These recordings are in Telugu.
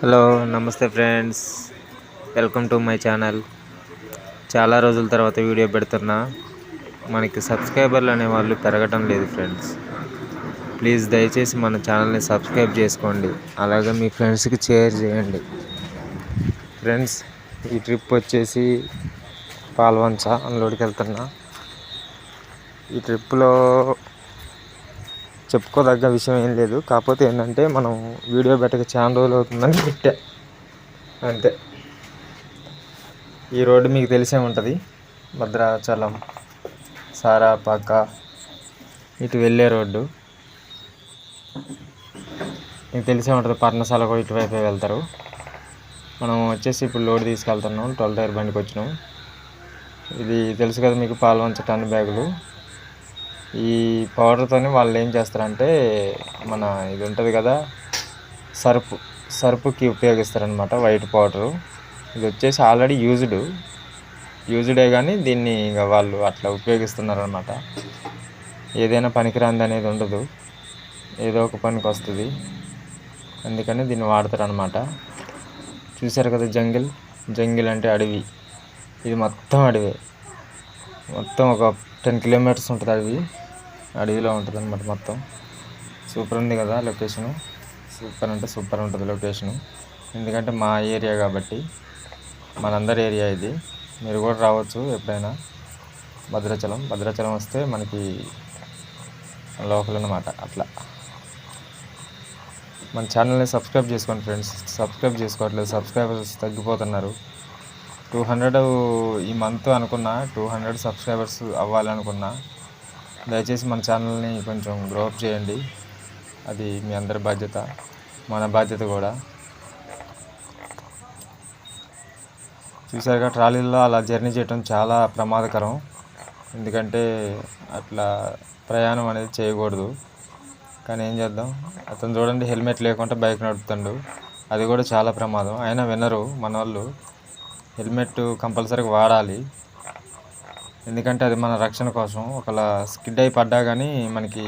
హలో నమస్తే friends. Welcome to my channel. చాలా రోజుల తర్వాత వీడియో పెడుతున్నా. మనకి సబ్స్క్రైబర్లు అనేవాళ్ళు పెరగటం లేదు ఫ్రెండ్స్. ప్లీజ్ దయచేసి మన ఛానల్ని సబ్స్క్రైబ్ చేసుకోండి. అలాగే మీ ఫ్రెండ్స్కి షేర్ చేయండి. ఫ్రెండ్స్ ఈ ట్రిప్ వచ్చేసి పాల్వంచ అందులోకి వెళ్తున్నా. ఈ ట్రిప్లో చెప్పుకోదగ్గ విషయం ఏం లేదు. కాకపోతే ఏంటంటే మనం వీడియో పెట్టక చాలా రోజులు అవుతుందని పెట్టా అంతే. ఈ రోడ్డు మీకు తెలిసే ఉంటుంది. భద్రాచలం సారాపాక ఇటు వెళ్ళే రోడ్డు. మీకు తెలిసే ఉంటుంది పర్ణశాల కూడా ఇటువైపే వెళ్తారు. మనం వచ్చేసి ఇప్పుడు లోడ్ తీసుకెళ్తున్నాం. ట్వెల్వ్ టైర్ బండికి వచ్చినాం ఇది తెలుసు కదా మీకు పాల్వంచ టన్ బ్యాగులు. ఈ పౌడర్తోని వాళ్ళు ఏం చేస్తారంటే మన ఇది ఉంటుంది కదా సర్ఫ్ సర్ఫ్కి ఉపయోగిస్తారనమాట వైట్ పౌడరు ఇది వచ్చేసి ఆల్రెడీ యూజ్డ్ యూజ్డే కానీ దీన్ని ఇంకా వాళ్ళు అట్లా ఉపయోగిస్తున్నారనమాట ఏదైనా పనికిరాంది అనేది ఉండదు. ఏదో ఒక పనికి వస్తుంది. అందుకని దీన్ని వాడతారనమాట చూసారు కదా జంగిల్? జంగిల్ అంటే అడవి. ఇది మొత్తం అడవి. మొత్తం ఒక టెన్ కిలోమీటర్స్ ఉంటుంది అడవి. అడవిలో ఉంటుంది అనమాట మొత్తం. సూపర్ ఉంది కదా లొకేషను. సూపర్ అంటే సూపర్ ఉంటుంది లొకేషను. ఎందుకంటే మా ఏరియా కాబట్టి మనందరి ఏరియా ఇది. మీరు కూడా రావచ్చు ఎప్పుడైనా. భద్రాచలం. భద్రాచలం వస్తే మనకి లోకల్ అనమాట అట్లా. మన ఛానల్ని సబ్స్క్రైబ్ చేసుకోండి ఫ్రెండ్స్. సబ్స్క్రైబ్ చేసుకోవట్లేదు. సబ్స్క్రైబర్స్ తగ్గిపోతున్నారు. టూ హండ్రెడ్ ఈ మంత్ అనుకున్నా టూ హండ్రెడ్ సబ్స్క్రైబర్స్ అవ్వాలనుకున్నా దయచేసి మన ఛానల్ని కొంచెం గ్రోఅప్ చేయండి. అది మీ అందరి బాధ్యత మన బాధ్యత కూడా. చూసారుగా ట్రాలీల్లో అలా జర్నీ చేయటం చాలా ప్రమాదకరం. ఎందుకంటే అట్లా ప్రయాణం అనేది చేయకూడదు. కానీ ఏం చేద్దాం? అతను చూడండి హెల్మెట్ లేకుండా బైక్ నడుపుతాడు. అది కూడా చాలా ప్రమాదం. అయినా వినరు మన వాళ్ళు హెల్మెట్ కంపల్సరీగా వాడాలి. ఎందుకంటే అది మన రక్షణ కోసం. ఒకవేళ స్కిడ్ అయి పడ్డా కానీ మనకి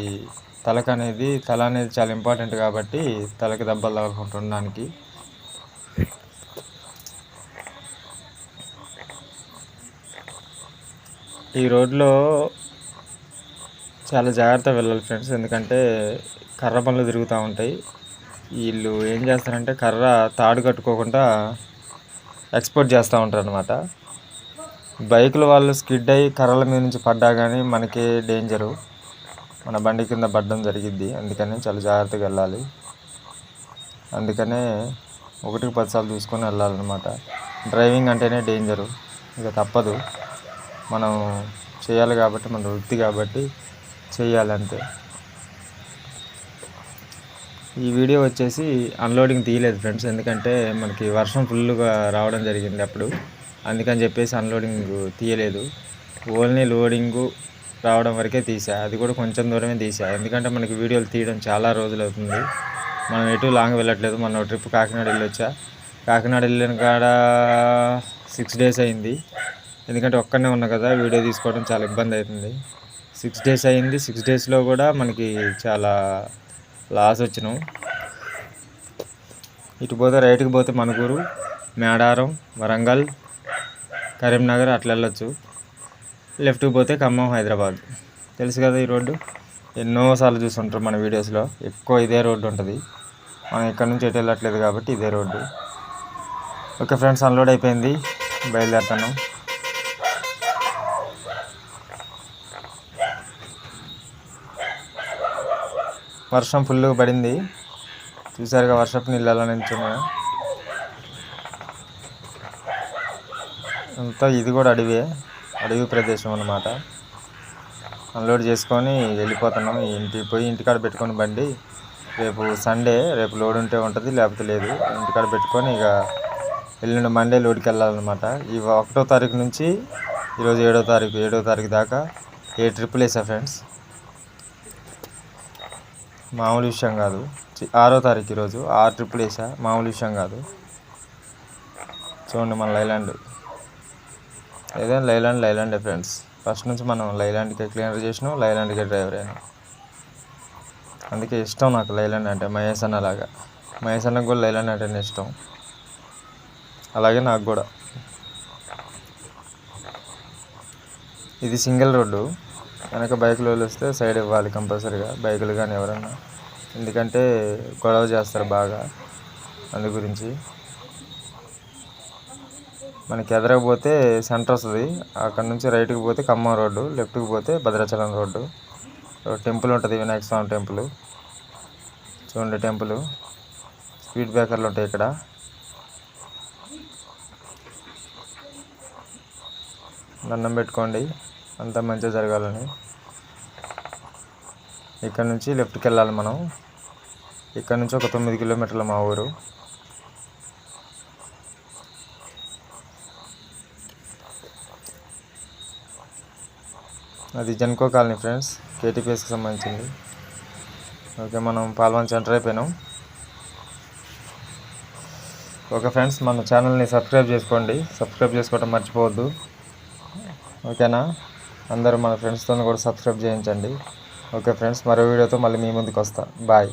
తలకు అనేది తల అనేది చాలా ఇంపార్టెంట్ కాబట్టి తలకి దెబ్బలు తగలకుండా ఉండడానికి. ఈ రోడ్లో చాలా జాగ్రత్తగా వెళ్ళాలి ఫ్రెండ్స్. ఎందుకంటే కర్ర పనులు తిరుగుతూ ఉంటాయి. వీళ్ళు ఏం చేస్తారంటే కర్ర తాడు కట్టుకోకుండా ఎక్స్పోర్ట్ చేస్తూ ఉంటారు అనమాట బైకులు వాళ్ళు స్కిడ్ అయ్యి కర్రల మీద నుంచి పడ్డా కానీ మనకి డేంజరు. మన బండి కింద పడడం జరిగిద్ది. అందుకని చాలా జాగ్రత్తగా వెళ్ళాలి. అందుకనే ఒకటికి పదిసార్లు చూసుకొని వెళ్ళాలన్నమాట. డ్రైవింగ్ అంటేనే డేంజరు. ఇక తప్పదు. మనం చేయాలి కాబట్టి మన వృత్తి కాబట్టి చేయాలంటే ఈ వీడియో వచ్చేసి అన్లోడింగ్ తీయలేదు ఫ్రెండ్స్ ఎందుకంటే మనకి వర్షం ఫుల్గా రావడం జరిగింది అప్పుడు. అందుకని చెప్పేసి అన్లోడింగ్ తీయలేదు. ఓన్లీ లోడింగు రావడం వరకే తీసా. అది కూడా కొంచెం దూరమే తీసా. ఎందుకంటే మనకి వీడియోలు తీయడం చాలా రోజులు అవుతుంది. మనం ఎటు లాంగ్ వెళ్ళట్లేదు. మన ట్రిప్ కాకినాడ వెళ్ళొచ్చా. కాకినాడ వెళ్ళిన కాడ సిక్స్ డేస్ అయింది. ఎందుకంటే ఒక్కనే ఉన్నా కదా వీడియో తీసుకోవడం చాలా ఇబ్బంది అవుతుంది. సిక్స్ డేస్ అయింది. సిక్స్ డేస్లో కూడా మనకి చాలా లాస్ వచ్చినాం. ఇటు పోతే రైట్కి పోతే మనకూరు మేడారం వరంగల్ కరీంనగర్ అట్లా వెళ్ళొచ్చు. లెఫ్ట్కి పోతే ఖమ్మం హైదరాబాద్. తెలుసు కదా ఈ రోడ్డు? ఎన్నోసార్లు చూస్తుంటారు మన వీడియోస్లో. ఎక్కువ ఇదే రోడ్డు ఉంటుంది. మనం ఇక్కడ నుంచి ఎటు వెళ్ళట్లేదు కాబట్టి ఇదే రోడ్డు. ఓకే ఫ్రెండ్స్ అన్లోడ్ అయిపోయింది. బయలుదేరుతాను వర్షం ఫుల్గా పడింది. చూసారుగా వర్షపు నీళ్ళు ఎలా అంతా ఇది కూడా అడవే అడవి ప్రదేశం అన్నమాట. అన్లోడ్ చేసుకొని వెళ్ళిపోతున్నాం. ఇంటి పోయి ఇంటికాడ పెట్టుకొని బండి. రేపు సండే రేపు లోడ్ ఉంటే ఉంటుంది లేకపోతే లేదు. ఇంటికాడ పెట్టుకొని ఇక ఎల్లుండి మండే లోడ్కి వెళ్ళాలన్నమాట. ఈ ఒకటో తారీఖు నుంచి ఈరోజు ఏడో తారీఖు ఏడో తారీఖు దాకా ఏ ట్రిప్పులు వేసా ఫ్రెండ్స్? మామూలు విషయం కాదు. ఆరో తారీఖు ఈరోజు ఆరు ట్రిప్లు వేసా మామూలు విషయం కాదు. చూడండి మన లైలాండ్. ఏదైనా లైలాండ్ లైలాండే ఫ్రెండ్స్. ఫస్ట్ నుంచి మనం లైలాండ్కే క్లీనర్ చేసినాం లైలాండ్కే డ్రైవర్ అయినా. అందుకే ఇష్టం నాకు లైలాండ్ అంటే మహేష్ అన్నలాగా మహేష్ అన్నకు కూడా లైలాండ్ అంటేనే ఇష్టం. అలాగే నాకు కూడా. ఇది సింగిల్ రోడ్డు. కనుక బైకులు వస్తే సైడ్ ఇవ్వాలి కంపల్సరీగా. బైకులు కానీ ఎవరన్నా. ఎందుకంటే గొడవ చేస్తారు బాగా అందు గురించి. మనకి ఎదరకపోతే సెంటర్ వస్తుంది. అక్కడ నుంచి రైట్కి పోతే ఖమ్మం రోడ్డు లెఫ్ట్కి పోతే భద్రాచలం రోడ్డు. టెంపుల్ ఉంటుంది వినాయక స్వామి టెంపుల్. చూడండి టెంపుల్. స్పీడ్ బ్రేకర్లు ఉంటాయి ఇక్కడ. దండం పెట్టుకోండి. అంతా మంచిగా జరగాలని. ఇక్కడ నుంచి లెఫ్ట్కి వెళ్ళాలి మనం. ఇక్కడ నుంచి ఒక తొమ్మిది కిలోమీటర్లు మా ఊరు. అది జన్కో కాలనీ ఫ్రెండ్స్ కేటీపీఎస్కి సంబంధించింది. ఓకే మనం పాల్వన్ సెంటర్ అయిపోయినాం. ఓకే ఫ్రెండ్స్ మన ఛానల్ని సబ్స్క్రైబ్ చేసుకోండి. సబ్స్క్రైబ్ చేసుకోవడం మర్చిపోవద్దు. ఓకేనా? అందరూ మన ఫ్రెండ్స్తో కూడా సబ్స్క్రైబ్ చేయించండి. ఓకే ఫ్రెండ్స్ మరో వీడియోతో మళ్ళీ మీ ముందుకు వస్తాను బాయ్